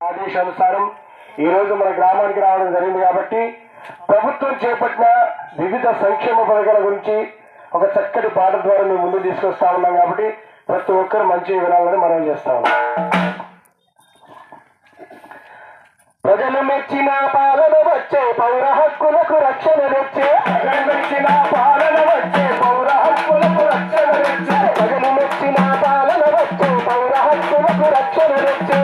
ఆదేశానుసారం ఈ రోజు మన గ్రామానికి రావడం జరిగింది కాబట్టి ప్రభుత్వం చేపట్టిన వివిధ సంక్షేమ పథకాల గురించి ఒక చక్కటి పాట ద్వారా మేము ముందు తీసుకొస్తా ఉన్నాం కాబట్టి ప్రతి ఒక్కరు మంచి వినాలని మనం చేస్తా ఉన్నాం. ప్రజలు మెచ్చిన పాలన వచ్చే పౌర హక్కులకు రక్షణ తెచ్చే. ప్రజలు మెచ్చిన పాలన వచ్చే పౌర హక్కులకు రక్షణ తెచ్చే. ప్రజలు మెచ్చిన పాలన వచ్చే పౌర హక్కులకు రక్షణ తెచ్చే.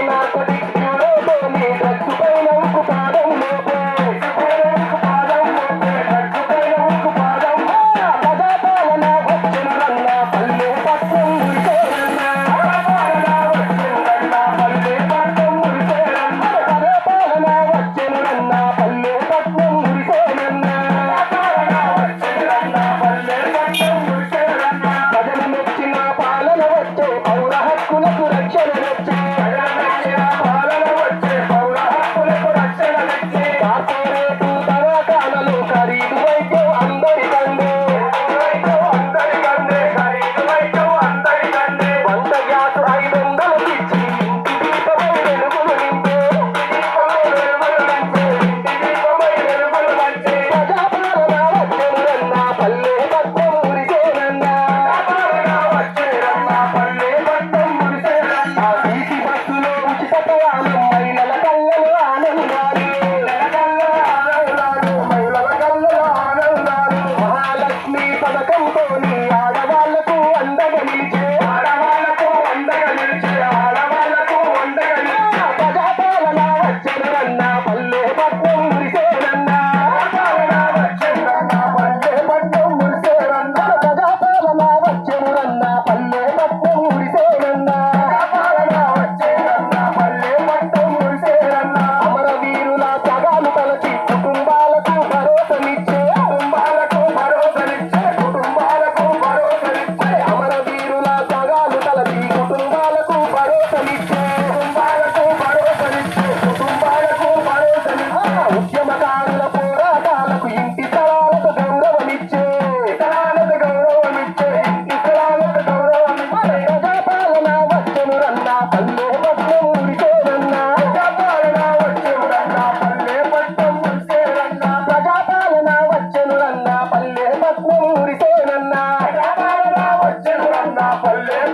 I'm a.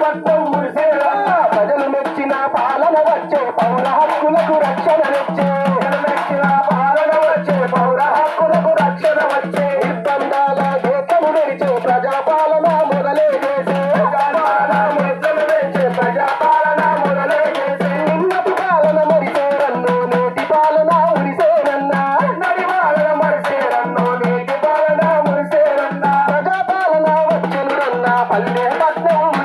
పట్టం ప్రజలు మెచ్చిన పాలన వచ్చే పౌర రక్షణ వచ్చే మెచ్చిన పాలన వచ్చే పౌర రక్షణ వచ్చే నిర్బంధాల దేశము నడిచే ప్రజాపా నా పల్లె పట్నం.